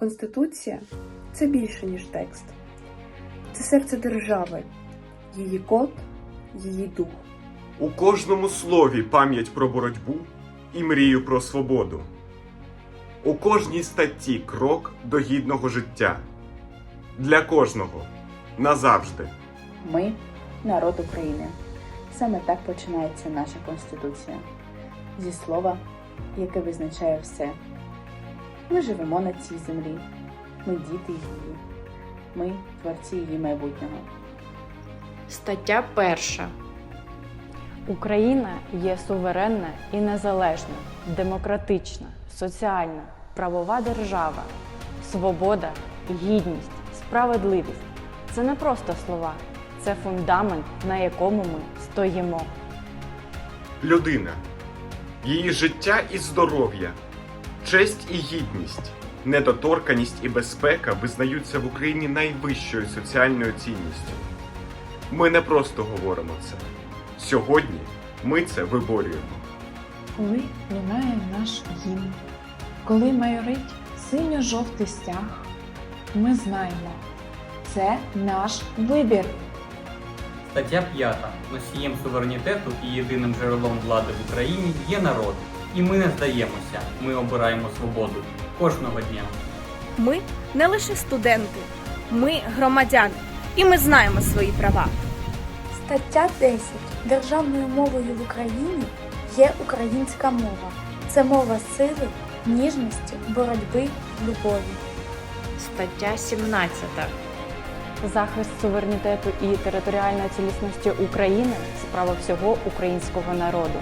Конституція це більше, ніж текст. Це серце держави, її код, її дух. У кожному слові пам'ять про боротьбу і мрію про свободу. У кожній статті крок до гідного життя. Для кожного назавжди. Ми народ України. Саме так починається наша конституція зі слова, яке визначає все. Ми живемо на цій землі, ми діти її, ми творці її майбутнього. Стаття перша. Україна є суверенна і незалежна, демократична, соціальна, правова держава, свобода, гідність, справедливість це не просто слова, це фундамент, на якому ми стоїмо. Людина, її життя і здоров'я, честь і гідність, недоторканість і безпека визнаються в Україні найвищою соціальною цінністю. Ми не просто говоримо це. Сьогодні ми це виборюємо. коли лунає наш гімн, коли майорить синьо-жовтий стяг, ми знаємо, це наш вибір. Стаття 5. Носієм суверенітету і єдиним джерелом влади в Україні є народ. І ми не здаємося. Ми обираємо свободу кожного дня. Ми не лише студенти, ми громадяни, і ми знаємо свої права. Стаття 10. Державною мовою в Україні є українська мова. Це мова сили, ніжності, боротьби, любові. Стаття 17. Захист суверенітету і територіальної цілісності України справа всього українського народу.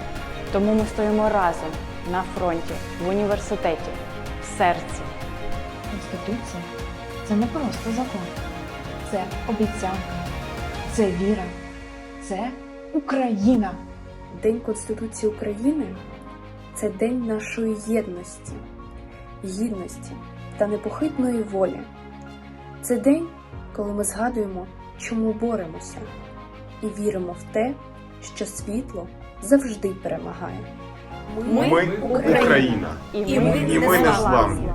Тому ми стоїмо разом на фронті, в університеті, в серці. Конституція це не просто закон, це обіцянка, це віра, це Україна. День Конституції України це день нашої єдності, гідності та непохитної волі. Це день, коли ми згадуємо, чому боремося, і віримо в те, що світло завжди перемагає. Ми Ми Україна. Україна. І ми І ми незламні. незламні.